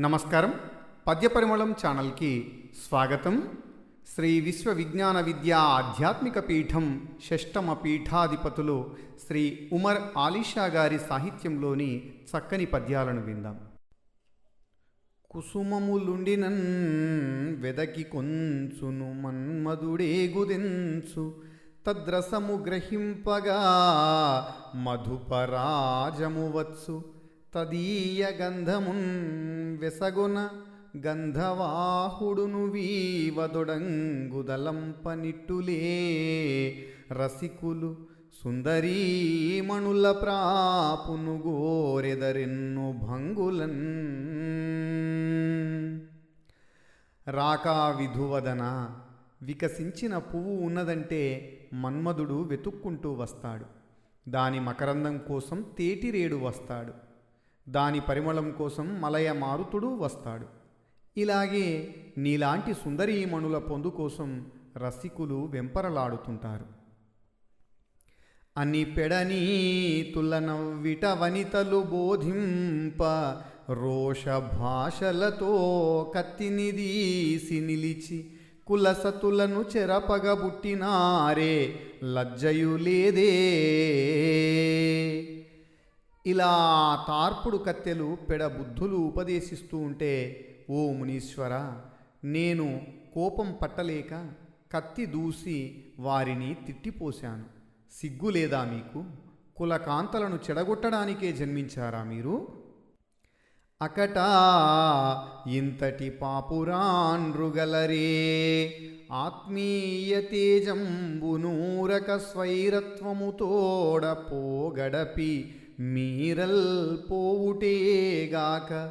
నమస్కారం. పద్యపరిమళం ఛానల్కి స్వాగతం. శ్రీ విశ్వ విజ్ఞాన విద్యా ఆధ్యాత్మిక పీఠం షష్టమ పీఠాధిపతులు శ్రీ ఉమర్ ఆలిషా గారి సాహిత్యంలోని చక్కని పద్యాలను విందాం. కుసుమములుండినన్ వెదకి కొంచును మన్మధుడేగుదెంచు తద్రసము గ్రహింపగా మధుపరాజము వచ్చు తదీయ గంధమున్ వెసగొన గంధవాహుడును వీవదొడంగుదలంపనిట్టులే. రసికులు సుందరీమణుల ప్రాపును గోరెదరెన్ను భంగులన్. రాకా విధువదన వికసించిన పువ్వు ఉన్నదంటే మన్మధుడు వెతుక్కుంటూ వస్తాడు. దాని మకరందం కోసం తేటిరేడు వస్తాడు. దాని పరిమళం కోసం మలయ మారుతుడు వస్తాడు. ఇలాగే నీలాంటి సుందరీమణుల పొందు కోసం రసికులు వెంపరలాడుతుంటారు. అని పెడనీతుల నవ్విట వనితలు బోధింప రోష భాషలతో కత్తినిదీసి నిలిచి కులసతులను చెరపగబుట్టినారే లజ్జయు లేదే. ఇలా తార్పుడు కత్తెలు పెడబుద్ధులు ఉపదేశిస్తూ ఉంటే ఓ మునీశ్వర నేను కోపం పట్టలేక కత్తి దూసి వారిని తిట్టిపోశాను. సిగ్గు లేదా మీకు? కులకాంతలను చెడగొట్టడానికే జన్మించారా మీరు? అకట ఇంతటి పాపురాన్రుగలరే ఆత్మీయ తేజంబునూరక స్వైరత్వముతోడ పోగడపి మీరల్ పోవుటేగాక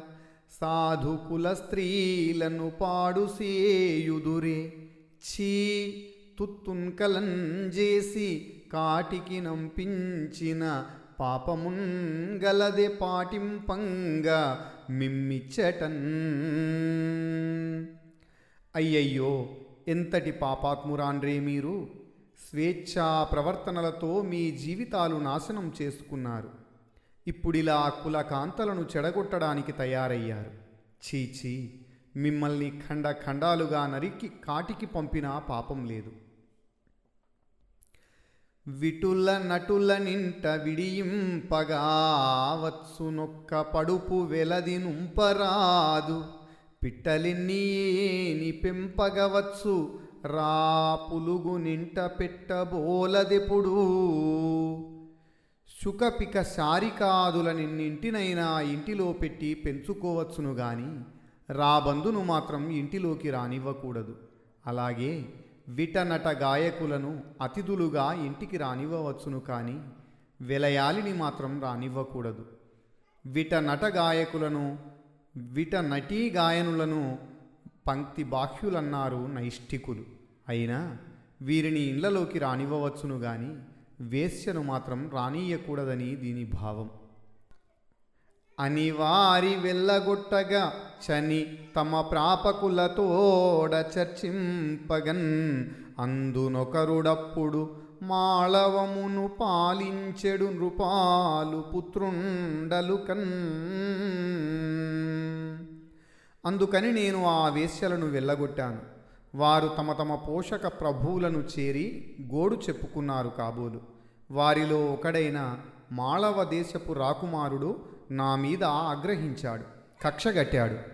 సాధుకుల స్త్రీలను పాడుసేయుదురే. ఛీ తుత్తున్కలం చేసి కాటికి నంపించిన పాపమున్ గలదే పాటింపంగా మిమ్మిచ్చటన్. అయ్యయ్యో ఎంతటి పాపాత్మురాన్రే మీరు? స్వేచ్ఛా ప్రవర్తనలతో మీ జీవితాలు నాశనం చేసుకున్నారు. ఇప్పుడిలా కుల కాంతలను చెడగొట్టడానికి తయారయ్యారు. చీచీ మిమ్మల్ని ఖండ ఖండాలుగా నరికి కాటికి పంపినా పాపం లేదు. విటుల నటుల నింట విడియింపగావచ్చు నొక్క పడుపు వెలది నుంపరాదు. పిట్టలెన్నీని పెంపగవచ్చు రా పులుగు నింట పెట్టబోలదెప్పుడు శుకపిక శారికాదుల నిన్నింటినైనా ఇంటిలో పెట్టి పెంచుకోవచ్చును గాని రాబందును మాత్రం ఇంటిలోకి రానివ్వకూడదు. అలాగే విటనట గాయకులను అతిథులుగా ఇంటికి రానివ్వవచ్చును కానీ వెలయాలిని మాత్రం రానివ్వకూడదు. విట నట గాయకులను విట నటీ గాయనులను పంక్తి బాహ్యులన్నారు నైష్ఠికులు. అయినా వీరిని ఇళ్ళలోకి రానివ్వవచ్చును కానీ వేశ్యను మాత్రం రానీయకూడదని దీని భావం. అనివారి వెళ్ళగొట్టగా చని తమ ప్రాపకులతోడ చర్చింపగన్. అందునొకరుడప్పుడు మాళవమును పాలించెడు నృపాలు పుత్రుండలు కన్. అందుకని నేను ఆ వేశ్యలను వెళ్ళగొట్టాను. వారు తమ తమ పోషక ప్రభువులను చేరి గోడు చెప్పుకున్నారు కాబోలు. వారిలో ఒకడైన మాళవ దేశపు రాకుమారుడు నా మీద ఆగ్రహించాడు కక్షగట్టాడు.